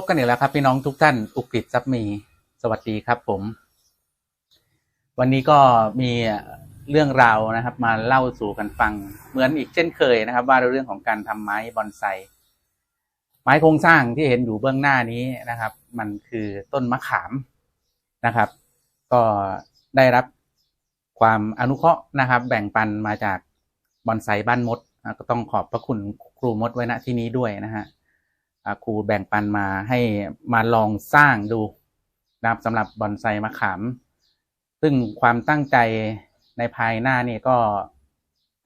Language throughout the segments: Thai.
บกันอีกแล้วครับพี่น้องทุกท่านอุกฤษทรัพย์มีสวัสดีครับผม วันนี้ก็มีเรื่องราวนะครับ มาเล่าสู่กันฟัง เหมือนอีกเช่นเคยนะครับ ว่าเรื่องของการทำไม้บอนไซไม้โครงสร้างที่เห็นอยู่เบื้องหน้านี้นะครับ มันคือต้นมะขามนะครับ ก็ได้รับความอนุเคราะห์นะครับ แบ่งปันมาจากบอนไซบ้านมด ก็ต้องขอบพระคุณครูมดไว้ณที่นี้ด้วยนะฮะ ครูแบ่งปันมาให้มาลองสร้างดูนะครับสำหรับบอนไซมะขาม ซึ่งความตั้งใจในภายหน้านี่ก็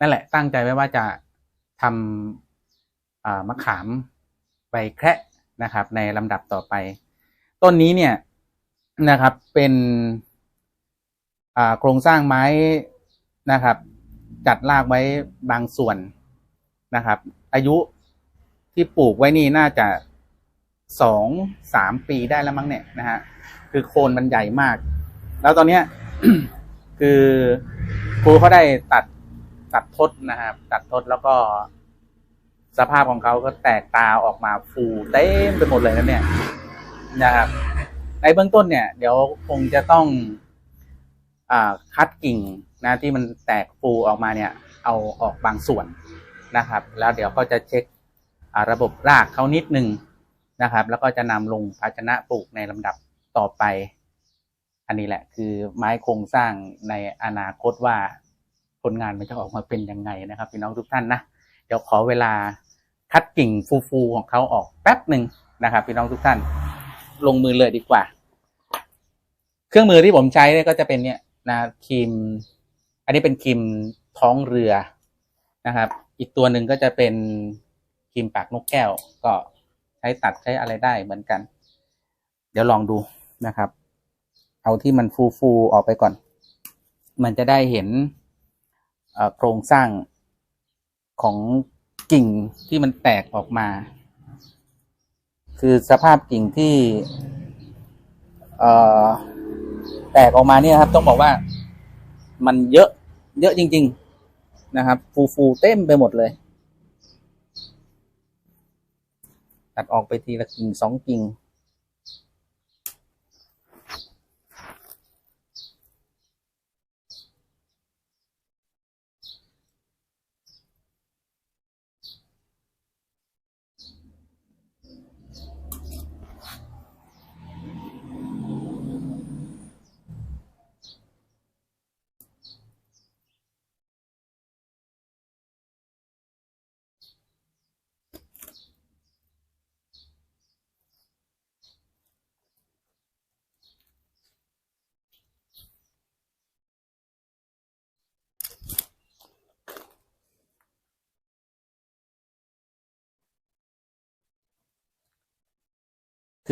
นั่นแหละตั้งใจไว้ว่าจะทำมะขามใบแคระนะครับ ในลำดับต่อไป ต้นนี้เนี่ยนะครับเป็นโครงสร้างไม้นะครับ จัดลากไว้บางส่วนนะครับ อายุ ที่ปลูกไว้นี่น่าจะสองสามปีได้แล้วมั้งเนี่ยนะฮะคือโคนมันใหญ่มาก แล้วตอนเนี้ยคือครูเขาได้ตัดตัดทดนะครับ ตัดทดแล้วก็ สภาพของเขาก็แตกตาออกมาฟูเต็มไปหมดเลยนะเนี่ยนะครับ ในเบื้องต้นเนี่ย เดี๋ยวคงจะต้องอ่าคัดกิ่งนะที่มันแตกฟูออกมาเนี่ย เอาออกบางส่วนนะครับ แล้วเดี๋ยวก็จะเช็ค ระบบรากเขานิดหนึ่งนะครับ แล้วก็จะนำลงภาชนะปลูกในลำดับต่อไป อันนี้แหละคือไม้โครงสร้างในอนาคตว่าผลงานมันจะออกมาเป็นยังไงนะครับพี่น้องทุกท่านนะเดี๋ยวขอเวลาคัดกิ่งฟูๆของเขาออกแป๊บหนึ่งนะครับพี่น้องทุกท่านลงมือเลยดีกว่า เครื่องมือที่ผมใช้เนี่ยก็จะเป็นเนี่ยนะครีม อันนี้เป็นครีมท้องเรือนะครับ อีกตัวหนึ่งก็จะเป็น ครีมปากนกแก้ว ก็ใช้ตัดใช้อะไรได้เหมือนกัน เดี๋ยวลองดูนะครับ เอาที่มันฟูๆออกไปก่อน มันจะได้เห็นโครงสร้างของกิ่งที่มันแตกออกมา คือสภาพกิ่งที่แตกออกมาเนี่ยครับ ต้องบอกว่ามันเยอะเยอะจริง ๆ นะครับ ฟูฟูๆเต็มไปหมดเลย ตัดออกไปทีละกิ่งสองกิ่ง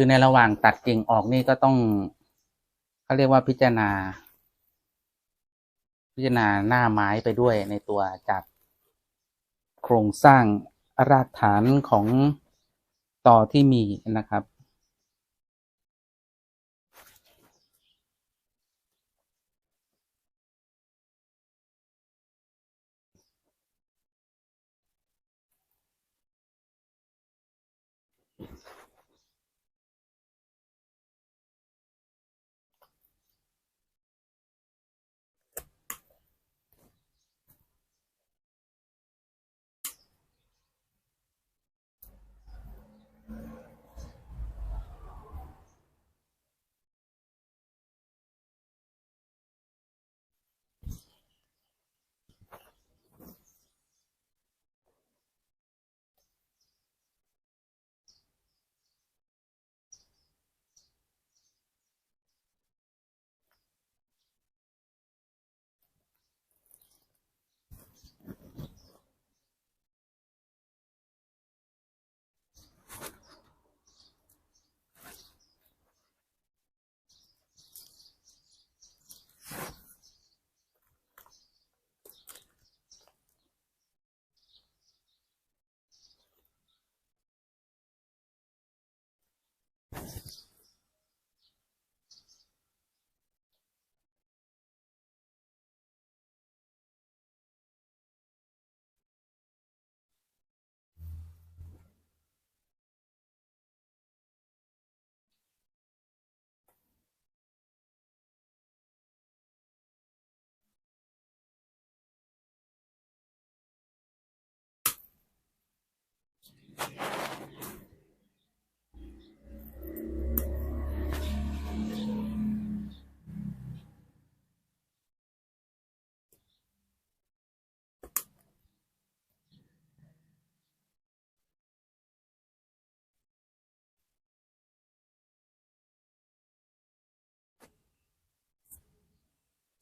คือในระหว่างตัดกิ่งออกนี่ก็ต้องเขาเรียกว่าพิจารณา พิจารณาหน้าไม้ไปด้วยในตัวจากโครงสร้างรากฐานของต่อที่มีนะครับ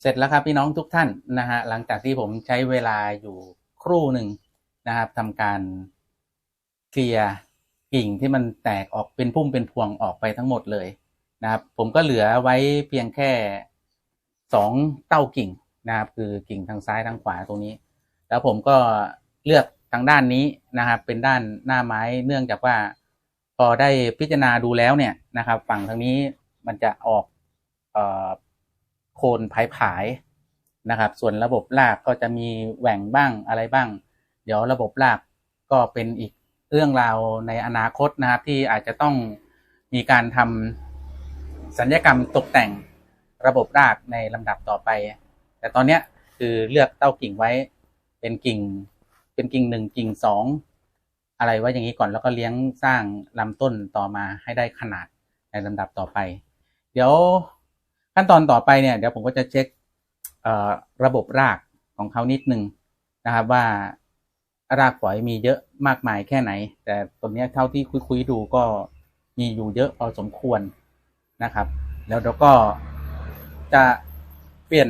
เสร็จแล้วครับพี่น้องทุกท่านนะฮะหลังจากที่ผมใช้เวลาอยู่ครู่หนึ่งนะครับทำการ เคลียกิ่งที่มันแตกออกเป็นพุ่มเป็นพวงออกไปทั้งหมดเลยนะครับ ผมก็เหลือไว้เพียงแค่สองเต้ากิ่งนะครับคือกิ่งทางซ้ายทางขวาตรงนี้ แล้วผมก็เลือกทางด้านนี้นะครับ เป็นด้านหน้าไม้เนื่องจากว่าพอได้พิจารณาดูแล้วเนี่ยนะครับ ฝั่งทางนี้มันจะออกเอ่อโคนผายผายๆนะครับ ส่วนระบบรากก็จะมีแหว่งบ้างอะไรบ้าง เดี๋ยวระบบรากก็เป็นอีก เรื่องราวในอนาคตนะครับ ที่อาจจะต้องมีการทำสัญญกรรมตกแต่งระบบรากในลำดับต่อไป แต่ตอนเนี้ยคือเลือกเต้ากิ่งไว้เป็นกิ่ง เป็นกิ่งหนึ่งกิ่งสองอะไรไว้อย่างนี้ก่อนแล้วก็เลี้ยงสร้างลำต้นต่อมาให้ได้ขนาดในลำดับต่อไป เดี๋ยวขั้นตอนต่อไปเนี่ยเดี๋ยวผมก็จะเช็คระบบรากของเขานิดนึงนะครับว่า รากฝอยมีเยอะมากมายแค่ไหน แต่ตรงเนี้ยเท่าที่คุยๆดูก็มีอยู่เยอะพอสมควรนะครับ แล้วเดี๋ยวก็จะเปลี่ยน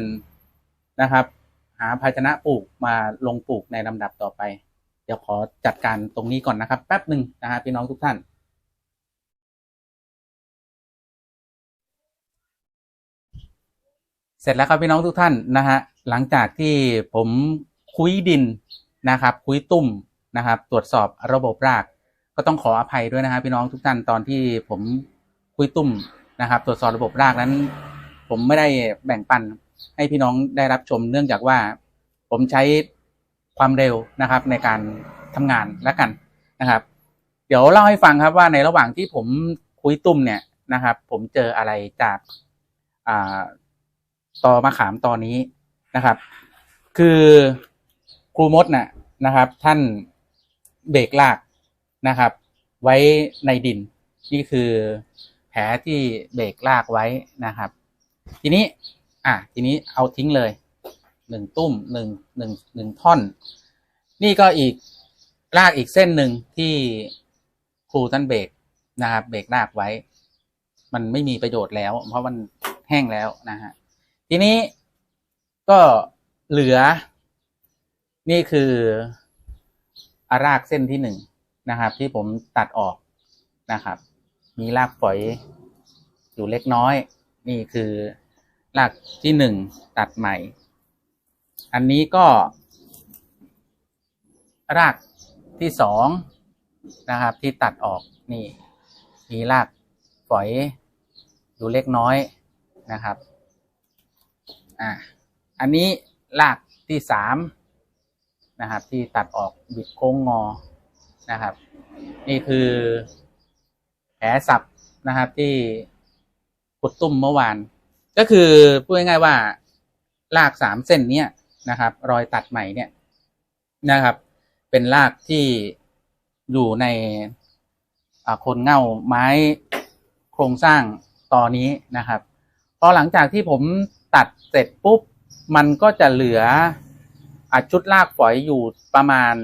นะครับ หาภาชนะปลูกมาลงปลูกในลำดับต่อไป เดี๋ยวขอจัดการตรงนี้ก่อนนะครับ แป๊บหนึ่งนะฮะพี่น้องทุกท่านเสร็จแล้วครับพี่น้องทุกท่านนะฮะหลังจากที่ผมคุยดิน นะครับคุยตุ่มนะครับ ตรวจสอบระบบราก ก็ต้องขออภัยด้วยนะฮะพี่น้องทุกท่านตอนที่ผมคุยตุ่มนะครับ ตรวจสอบระบบรากนั้น ผมไม่ได้แบ่งปันให้พี่น้องได้รับชมเนื่องจากว่าผมใช้ความเร็วนะครับในการทำงานแล้วกันนะครับ เดี๋ยวเล่าให้ฟังครับว่าในระหว่างที่ผมคุยตุ่มเนี่ยนะครับ ผมเจออะไรจากอ่าตอมะขามตอนนี้นะครับ คือครูมดน่ะ นะครับ ท่านเบรกลากนะครับ ไว้ในดิน นี่คือแผลที่เบรกลากไว้นะครับ ทีนี้อะทีนี้เอาทิ้งเลยหนึ่งตุ้มหนึ่งหนึ่งหนึ่งท่อน นี่ก็อีกลากอีกเส้นหนึ่งที่ครูท่านเบรกนะครับ เบรกลากไว้ มันไม่มีประโยชน์แล้ว เพราะมันแห้งแล้วนะฮะทีนี้ก็เหลือ นี่คืออารากเส้นที่หนึ่งนะครับ ที่ผมตัดออกนะครับ มีรากฝอยอยู่เล็กน้อย นี่คือรากที่หนึ่งตัดใหม่ อันนี้ก็ รากที่สองนะครับ ที่ตัดออกนี่ มีรากฝอยอยู่เล็กน้อยนะครับ อ่า อันนี้รากที่สาม นะครับ ที่ตัดออกบิดโค้งงอนะครับ นี่คือแผลสับนะครับที่ขุดตุ้มเมื่อวาน ก็คือพูดง่ายๆว่ารากสามเส้นเนี้ยนะครับ รอยตัดใหม่เนี่ยนะครับ เป็นรากที่อยู่ในคนเง่าไม้โครงสร้างตอนนี้นะครับ พอหลังจากที่ผมตัดเสร็จปุ๊บ มันก็จะเหลือ ชุดรากฝอยอยู่ประมาณ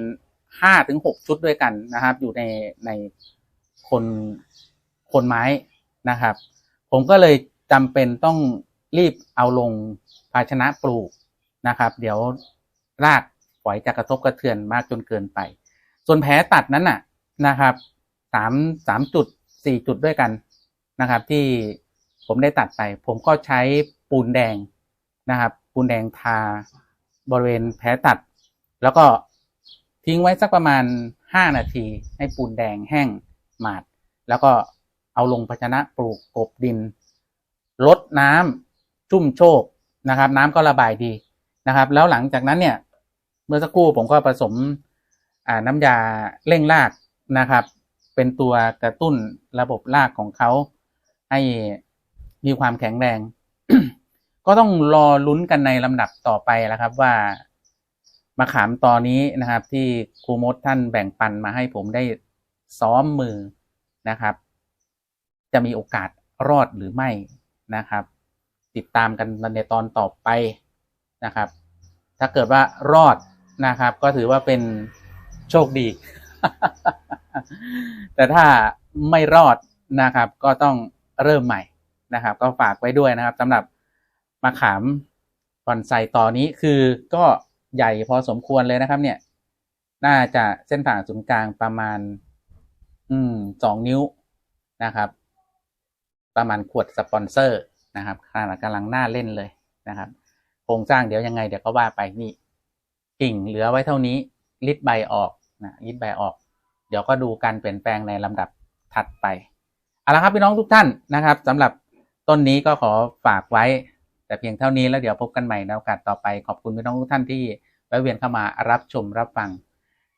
ห้าถึงหกชุดด้วยกันนะครับ อยู่ในในคนคนไม้นะครับ ผมก็เลยจำเป็นต้องรีบเอาลงภาชนะปลูกนะครับ เดี๋ยวรากฝอยจะกระทบกระเทือนมากจนเกินไป ส่วนแผลตัดนั้นน่ะนะครับสามสามจุดสี่จุดด้วยกันนะครับ ที่ผมได้ตัดไป ผมก็ใช้ปูนแดงนะครับ ปูนแดงทา บริเวณแผลตัด แล้วก็ทิ้งไว้สักประมาณห้านาที ให้ปูนแดงแห้งหมาด แล้วก็เอาลงภาชนะปลูกกบดินลดน้ำชุ่มโชกนะครับ น้ำก็ระบายดีนะครับ แล้วหลังจากนั้นเนี่ย เมื่อสักครู่ผมก็ผสมน้ำยาเร่งรากนะครับ เป็นตัวกระตุ้นระบบรากของเขาให้มีความแข็งแรง ก็ต้องรอลุ้นกันในลำดับต่อไปแล้วครับว่ามะขามตอนนี้นะครับ ที่ครูมดท่านแบ่งปันมาให้ผมได้ซ้อมมือนะครับ จะมีโอกาสรอดหรือไม่นะครับ ติดตามกันในตอนต่อไปนะครับ ถ้าเกิดว่ารอดนะครับ ก็ถือว่าเป็นโชคดี แต่ถ้าไม่รอดนะครับ ก็ต้องเริ่มใหม่นะครับ ก็ฝากไว้ด้วยนะครับสำหรับ มะขามบอนไซต่อนี้คือก็ใหญ่พอสมควรเลยนะครับ เนี่ย น่าจะเส้นผ่าศูนย์กลางประมาณ อืมสองนิ้วนะครับ ประมาณขวดสปอนเซอร์นะครับขนาดกำลังน่าเล่นเลยนะครับโครงสร้างเดี๋ยวยังไงเดี๋ยวก็ว่าไปนี่กิ่งเหลือไว้เท่านี้ลิดใบออกนะลิดใบออก เดี๋ยวก็ดูการเปลี่ยนแปลงในลำดับถัดไปเอาละครับพี่น้องทุกท่านนะครับสำหรับต้นนี้ก็ขอฝากไว้ แต่เพียงเท่านี้แล้วเดี๋ยวพบกันใหม่ในโอกาสต่อไปขอบคุณพี่น้องทุกท่านที่แวะเวียนเข้ามารับชมรับฟัง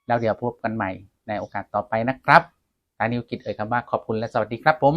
แล้วเดี๋ยวพบกันใหม่ในโอกาสต่อไปนะครับทานิวกิจเอ่ยคำว่าขอบคุณและสวัสดีครับผม